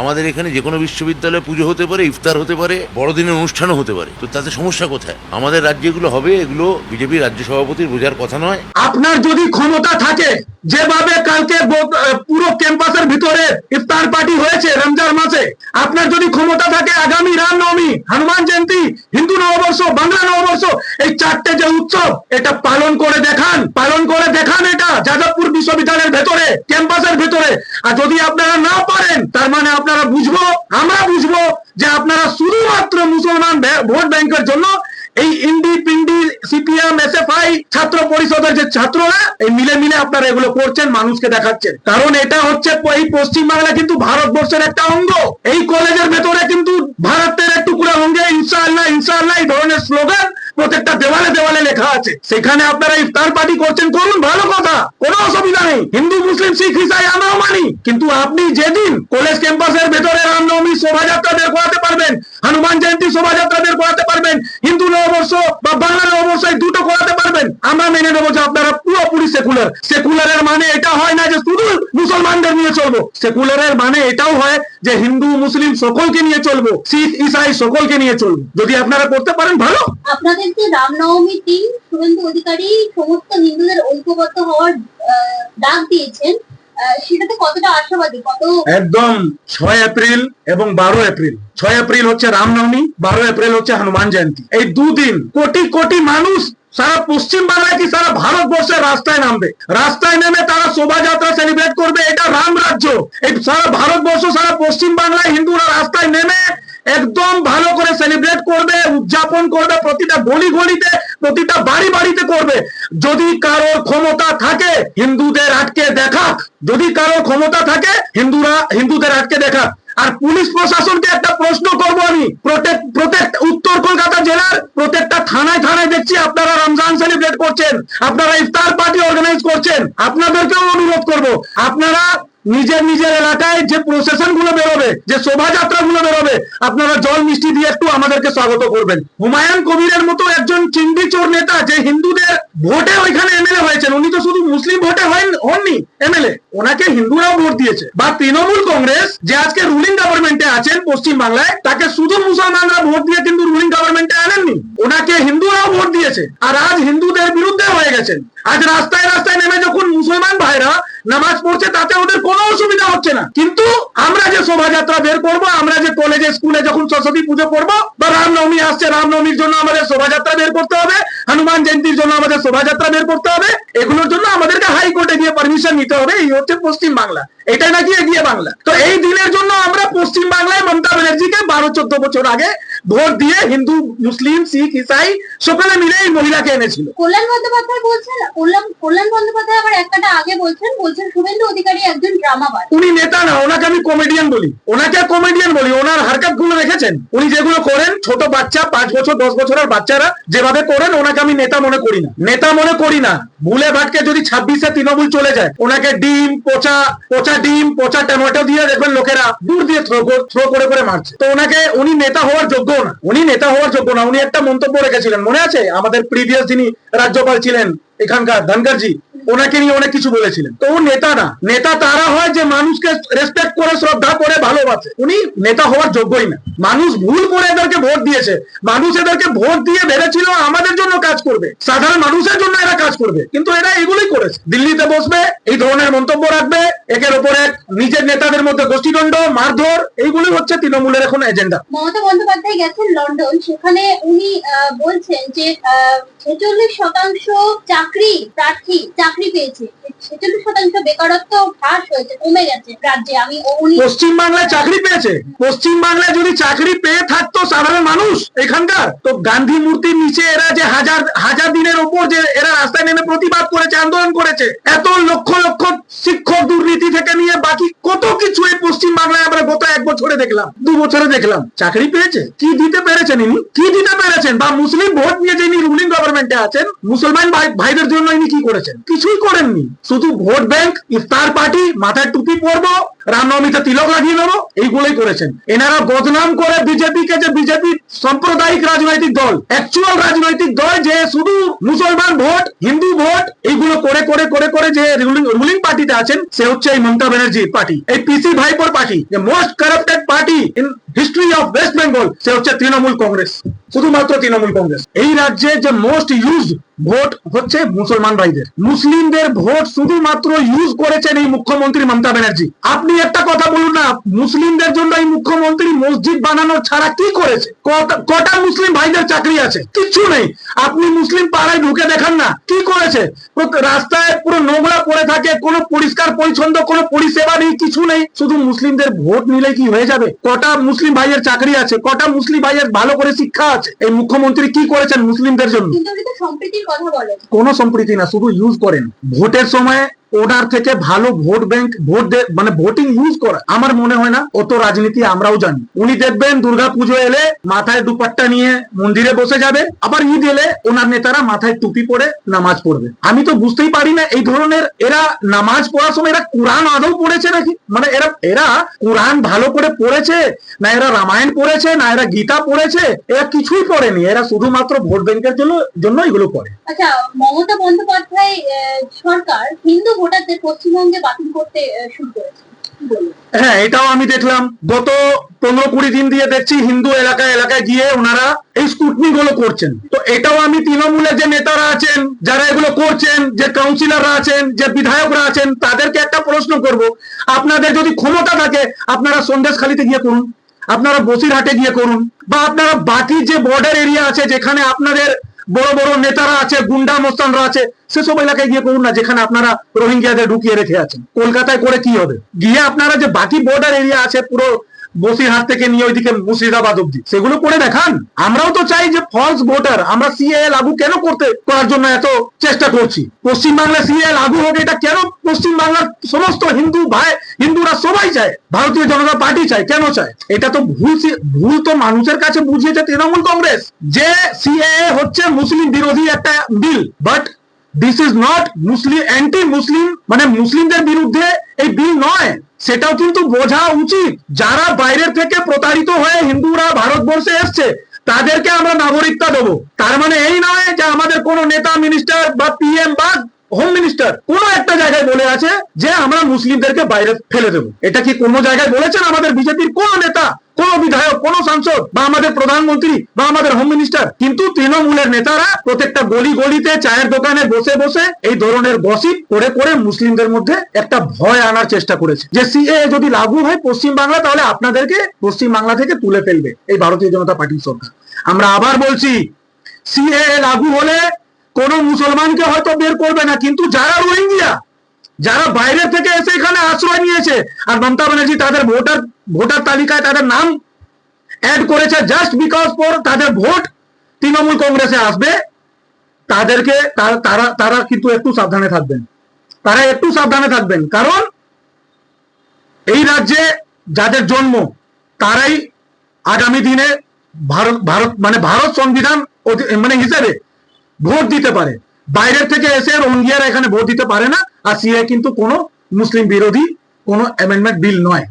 আমাদের এখানে যে কোনো বিশ্ববিদ্যালয়ে পুজো হতে পারে, ইফতার হতে পারে, বড়দিনের অনুষ্ঠানও হতে পারে। তো তাতে সমস্যা কোথায়? আমাদের রাজ্যে এগুলো হবে, এগুলো বিজেপি রাজ্য সভাপতির বোঝার কথা নয়। আপনার যদি ক্ষমতা থাকে, যেভাবে কালকে পুরো ক্যাম্পাসের ভিতরে ইফতার পার্টি হয়েছে রমজান মাসে, আপনার যদি ক্ষমতা থাকে, আগামী রামনবমী হনুমান জয়ন্তী, হিন্দু নববর্ষ, বাংলা নববর্ষ, এই চারটে যে উৎসব, এটা পালন করে দেখান, পালন করে দেখান এটা। যাদবপুর বিশ্ববিদ্যালয়ের ভেতরে, ক্যাম্পাসের ভেতরে। আর যদি আপনারা না পারেন, তার মানে আপনারা বুঝব, আমরা বুঝব যে আপনারা শুধুমাত্র মুসলমান ভোট ব্যাংকের জন্য এই ইন্ডি পিন্ডি, সিপিএম, এসএফআই ছাত্র পরিষদের যে ছাত্ররা, এই মিলে মিলে আপনারা এগুলো করছেন, মানুষকে দেখাচ্ছেন। কারণ এটা হচ্ছে এই পশ্চিম বাংলা কিন্তু ভারতবর্ষের একটা অঙ্গ। এই কলেজের ভেতরে কিন্তু ভারতের এক টুকরা অঙ্গে ইনশাআল্লাহ ইনশাআল্লাহ এই ধরনের স্লোগান প্রত্যেকটা দেওয়ালে দেওয়ালে লেখা আছে। সেখানে আপনারা ইফতার পার্টি করছেন, করুন, ভালো কোনো অসুবিধা নেই। হিন্দু, মুসলিম, শিখ ইসাই আমরাও মানি। কিন্তু আপনি যেদিন কলেজ ক্যাম্পাসের ভেতরে রামনবমী শোভাযাত্রা বের করাতে পারবেন, হনুমান জয়ন্তী শোভাযাত্রা বের করাতে পারবেন, হিন্দু নববর্ষ বা বাংলা নববর্ষ এই দুটো করাতে পারবেন, আমরা মেনে নেব যে আপনারা পুরোপুরি সেকুলার। সেকুলারের মানে এটা হয় না যে শুধু মুসলমানদের নিয়ে চলবো। সেকুলারের মানে এটাও হয় যে হিন্দু মুসলিম সকলকে নিয়ে চলবো। শিখ ইসাই সকলকে নিয়ে চলবো। যদি আপনারা করতে পারেন ভালো। আপনাদের যে রামনবমীর দিন শুভেন্দু অধিকারী সমস্ত হিন্দুদের ঐক্যবদ্ধ হওয়ার ডাক দিয়েছেন। সেটাতে কতটা আশাবাদী? কত একদম ছয় এপ্রিল এবং বারো এপ্রিল। ছয় এপ্রিল হচ্ছে রামনবমী বারো এপ্রিল হচ্ছে হনুমান জয়ন্তী। এই দুদিন কোটি কোটি মানুষ সারা পশ্চিম বাংলায় কি সারা ভারতবর্ষের রাস্তায় নামবে। রাস্তায় নেমে তারা শোভাযাত্রা সেলিব্রেট করবে, এটা রাম রাজ্য। এই সারা ভারতবর্ষ, সারা পশ্চিম বাংলায় হিন্দুরা রাস্তায় নেমে একদম ভালো করে সেলিব্রেট করবে, উদযাপন করবে, প্রতিটা গলি গলিতে, প্রতিটা বাড়ি বাড়িতে করবে। যদি কারোর ক্ষমতা থাকে, হিন্দুদের আটকে দেখাক। যদি কারোর ক্ষমতা থাকে, হিন্দুরা, হিন্দুদের আটকে দেখাক। আর পুলিশ প্রশাসনকে একটা প্রশ্ন করব আমি। উত্তর কলকাতা জেলার প্রত্যেকটা থানায় থানায় দেখছি আপনারা রমজান সেলিব্রেট করছেন, আপনারা ইফতার পার্টি অর্গানাইজ করছেন। আপনাদেরকেও অনুরোধ করব, আপনারা নিজের নিজের এলাকায় যে প্রসেশনগুলো বেরোবে, যে শোভাযাত্রা গুলো বেরোবে, আপনারা জল মিষ্টি দিয়ে একটু আমাদেরকে স্বাগত করবেন। হুমায়ুন কবিরের মতো একজন চিন্ডি চোর নেতা, যে হিন্দুদের ভোটে ওইখানে এমএলএ হয়েছেন, উনি তো শুধু মুসলিম ভোটে হন- হননি এমএলএ, ওনাকে হিন্দুরাও ভোট দিয়েছে। বা তৃণমূল কংগ্রেস, যে আজকে রুলিং গভর্নমেন্টে আছেন পশ্চিম বাংলায়, তাকে শুধু মুসলমানরা ভোট দিয়ে কিন্তু রুলিং গভর্নমেন্টে আনেননি। ওনাকে হিন্দুরাও ভোট দিয়েছে। আর আজ হিন্দুদের বিরুদ্ধে হয়ে গেছেন। আজ রাস্তায় রাস্তায় নেমে যখন মুসলমান ভাইরা নামাজ পড়ছে, তাতে ওদের কোনো অসুবিধা হচ্ছে না। কিন্তু আমরা যে শোভাযাত্রা বের করব, আমরা যে কলেজে স্কুলে যখন সরস্বতী পুজো করব, বা রামনবমী আসছে, রামনবমীর জন্য আমাদের শোভাযাত্রা বের করতে হবে, হনুমান জয়ন্তীর জন্য আমাদের শোভাযাত্রা বের করতে হবে, এগুলোর জন্য আমাদেরকে পারমিশন নিতে হবে, এই হচ্ছে পশ্চিম বাংলা। এটাই নাকি এগিয়ে বাংলা। তো এই দিনের জন্য আমরা পশ্চিম বাংলায় মমতা ব্যানার্জিকে বারো চোদ্দ বছর আগে ভোট দিয়ে হিন্দু, মুসলিম, শিখ, ইসাই, সকলে মিলে এই মহিলাকে এনেছিল। কল্যাণ বন্দ্যোপাধ্যায় বলছেন, কল্যাণ কল্যাণ বন্দ্যোপাধ্যায় আবার একটা আগে বলছেন বলছেন শুভেন্দু অধিকারী একজন ড্রামাবাজ উনি নেতা না, ওনাকে আমি কমেডিয়ান বলি। ওনাকে কমেডিয়ান বলি, ওনার হারকাতগুলো দেখেছেন? উনি যেগুলো করেন, ছোট বাচ্চা, পাঁচ বছর, দশ বছরের বাচ্চারা, যেভাবে করেন, ওনাকে আমি নেতা মনে করি না। নেতা মনে করি না। ভুলে ভাটকে যদি ছাব্বিশে তৃণমূল চলে যায়, ওনাকে ডিম, পচা পচা ডিম, পচা টমেটো দিয়ে দেখবেন লোকেরা দূর দিয়ে থ্রো থ্রো করে করে মারছে। তো ওনাকে, উনি নেতা হওয়ার যোগ্য না। উনি নেতা হওয়ার যোগ্য না। উনি একটা মন্তব্য রেখেছিলেন, মনে আছে? আমাদের প্রিভিয়াস যিনি রাজ্যপাল ছিলেন, এখানকার ধনকরজি ওনাকে নিয়ে অনেক কিছু বলেছিলেন। তো ও নেতা না। নেতা তারা হয় যে মানুষকে রেসপেক্ট করে শ্রদ্ধা ভালোবাসে উনি নেতা হওয়ার যোগ্যই না। মানুষ ভুল করে এদেরকে ভোট দিয়েছে। মানুষ এদেরকে ভোট দিয়ে ভেবেছিল আমাদের জন্য কাজ করবে। সাধারণ মানুষের জন্য এরা কাজ করবে। কিন্তু এরা এগুলোই করেছে। দিল্লিতে বসবে এই ধরনের মন্তব্য রাখবে। একের উপর এক নিজের নেতাদের মধ্যে গোষ্ঠীদণ্ড মারধর এইগুলি হচ্ছে তৃণমূলের এখন এজেন্ডা। মমতা বন্দ্যোপাধ্যায় গেছেন লন্ডন। সেখানে উনি বলছেন যে ছেচল্লিশ শতাংশ চাকরি প্রার্থী চাকরি পেয়েছে। ছেচল্লিশ শতাংশ বেকারত্ব হ্রাস হয়েছে কমে গেছে রাজ্যে। আমি উনি পশ্চিম বাংলায় চাকরি পেয়েছে। পশ্চিম বাংলায় যদি চাকরি পেয়ে থাকতো সাধারণ মানুষ এখানকার, তো গান্ধী মূর্তির নিচে এরা যে হাজার হাজার দিনের উপর যে এরা রাস্তায় নেমে প্রতিবাদ করেছে, আন্দোলন করেছে, এত লক্ষ লক্ষ শিক্ষক দুর্নীতি থেকে নিয়ে বাকি কত কিছু এই পশ্চিম বাংলায় আমরা গত এক বছরে দেখলাম, দু বছরে দেখলাম। চাকরি পেয়েছে? কি দিতে পেরেছেন ইনি? কি দিতে পেরেছেন? বা মুসলিম ভোট নিয়ে যিনি রুলিং গভর্নমেন্টে আছেন, মুসলমান ভাই- ভাইদের জন্য ইনি কি করেছেন? কিছুই করেননি। শুধু ভোট ব্যাংক ইফতার পার্টি মাথায় টুপি পরবো রামনবমীতে তিলক লাগিয়ে নেব, এইগুলোই করেছেন। এনারা বদনাম করে বিজেপিকে যে বিজেপি সাম্প্রদায়িক রাজনৈতিক দল অ্যাকচুয়াল রাজনৈতিক দল যে শুধু মুসলমান ভোট, হিন্দু ভোট, এইগুলো করে করে করে করে যে রুলিং পার্টিতে আছেন, সে হচ্ছে এই মমতা ব্যানার্জি পার্টি এই পিসি ভাইপোর party most corrupted party in history of West Bengal সে হচ্ছে তৃণমূল কংগ্রেস, শুধুমাত্র তৃণমূল কংগ্রেস। এই রাজ্যে যে মোস্ট ইউজ ভোট হচ্ছে মুসলমান ভাইদের। মুসলিমদের ভোট শুধুমাত্র ইউজ করেছেন এই মুখ্যমন্ত্রী মমতা ব্যানার্জি। আপনি একটা কথা বলুন না, মুসলিমদের জন্য এই মুখ্যমন্ত্রী মসজিদ বানানোর ছাড়া কি করেছে? কটা- মুসলিম ভাইদের চাকরি আছে? কিচ্ছু নেই। আপনি মুসলিম পাড়ায় ঢুকে দেখান না, কি করেছে? রাস্তায় পুরো নোংরা পড়ে থাকে, কোনো পরিষ্কার পরিচ্ছন্ন, কোনো পরিষেবা নেই, কিছু নেই। শুধু মুসলিমদের ভোট নিলে কি হয়ে যাবে? কটা মুসলিম ভাইয়ের চাকরি আছে কটা মুসলিম ভাইয়ের ভালো করে শিক্ষা আছে? এই মুখ্যমন্ত্রী কি করেছেন মুসলিমদের জন্য? কোনো সম্প্রীতি না শুধু ইউজ করেন। ভোটের সময় ওনার থেকে ভালো ভোট ব্যাংক ভোট মানে ভোটিং ইউজ করা। আমার মনে হয় না, অত রাজনীতি আমরাও জানি। উনি দেখবেন দুর্গা পুজো এলে মাথায় দুপাট্টা নিয়ে মন্দিরে বসে যাবে। আবার ঈদ এলে ওনার নেতারা মাথায় টুপি পরে নামাজ পড়বে। আমি তো বুঝতেই পারি না, এই ধরনের এরা নামাজ পড়ার সময় এরা কোরআন আদৌ পড়েছে নাকি? মানে এরা এরা কোরআন ভালো করে পড়েছে, না এরা রামায়ণ পড়েছে, না এরা গীতা পড়েছে, এরা কিছুই পড়েনি। এরা শুধুমাত্র ভোট ব্যাংকের জন্য জন্য এগুলো করে। আচ্ছা মমতা বন্দ্যোপাধ্যায় সরকার হিন্দু ভোটারদের পশ্চিমবঙ্গে বাতিল করতে শুরু করেছে। হ্যাঁ এটাও আমি দেখলাম। গত পনেরো কুড়ি দিন দিয়ে দেখছি হিন্দু এলাকায় এলাকায় গিয়ে ওনারা এই স্কুটনি গুলো করছেন। তো এটাও আমি তৃণমূলের যে নেতারা আছেন, যারা এগুলো করছেন, যে কাউন্সিলররা আছেন, যে বিধায়করা আছেন, তাদেরকে একটা প্রশ্ন করব। আপনাদের যদি ক্ষমতা থাকে, আপনারা সন্দেশখালিতে গিয়ে করুন। আপনারা বসিরহাটে গিয়ে করুন। বা আপনারা বাকি যে বর্ডার এরিয়া আছে, যেখানে আপনাদের বড় বড় নেতারা আছে, গুন্ডা মোস্তানরা আছে, সেসব এলাকায় গিয়ে করুন না, যেখানে আপনারা রোহিঙ্গিয়াদের ঢুকিয়ে রেখে আছেন। কলকাতায় করে কি হবে? গিয়ে আপনারা যে বাকি বর্ডার এরিয়া আছে, পুরো বসিরহাট থেকে নিয়ে ওইদিকে মুর্শিদাবাদ অব্দি সেগুলো করে দেখান। আমরাও তো চাই যে ফলস ভোটার আমরা সিএ লাগু কেন করতে, করার জন্য এত চেষ্টা করছি? পশ্চিম বাংলায় সিএ লাগু হোক, এটা কেন পশ্চিম বাংলার সমস্ত হিন্দু ভাই, হিন্দুরা সবাই চায়, ভারতীয় জনতা পার্টি চায়, কেন চায়? এটা তো ভুল ভুল তো মানুষের কাছে বুঝিয়েছে তৃণমূল কংগ্রেস, যে সিএ হচ্ছে মুসলিম বিরোধী একটা বিল। But this is not Muslim anti Muslim মানে মুসলিমদের বিরুদ্ধে এই বিল নয়। সেটাও কিন্তু বোঝা উচিত। যারা বাইরের থেকে প্রতারিত হয়ে হিন্দুরা ভারতবর্ষে এসছে, তাদেরকে আমরা নাগরিকতা দেবো। তার মানে এই নয় যে আমাদের কোন নেতা মিনিস্টার বা পিএম বা হোম মিনিস্টার কোন একটা জায়গায় বলে আছে যে আমরা মুসলিমদেরকে বাইরে ফেলে দেবো। এটা কি কোনো জায়গায় বলেছেন আমাদের বিজেপির কোন নেতা, কোন বিধায়ক, কোন সাংসদ বা আমাদের প্রধানমন্ত্রী বা আমাদের হোম মিনিস্টার কিন্তু তৃণমূলের নেতারা প্রত্যেকটা গলি গলিতে চায়ের দোকানে বসে বসে এই ধরনের গসিপ করে করে মুসলিমদের মধ্যে একটা ভয় আনার চেষ্টা করেছে। যে সিএ যদি লাগু হয় পশ্চিম বাংলা, তাহলে আপনাদেরকে পশ্চিম বাংলা থেকে তুলে ফেলবে এই ভারতীয় জনতা পার্টির সরকার। আমরা আবার বলছি সিএ লাগু হলে কোন মুসলমানকে হয়তো বের করবে না, কিন্তু যারা রোহিঙ্গিয়া যারা বাইরে থেকে এসে এখানে আশ্রয় নিয়েছে, আর মমতা ব্যানার্জি তাদের ভোটার ভোটার তালিকায় তাদের নাম অ্যাড করেছে জাস্ট বিকজ ফর তাদের ভোট তৃণমূল কংগ্রেসে আসবে, তাদেরকে তারা তারা কিন্তু একটু সাবধানে থাকবেন। তারা একটু সাবধানে থাকবেন, কারণ এই রাজ্যে যাদের জন্ম, তারাই আগামী দিনে ভারত ভারত মানে ভারত সংবিধান মানে হিসেবে ভোট দিতে পারে। বাইরের থেকে এসে রোহিঙ্গিয়ারা এখানে ভোট দিতে পারে না। আর সিএ কিন্তু কোনো মুসলিম বিরোধী কোনো অ্যামেন্ডমেন্ট বিল নয়।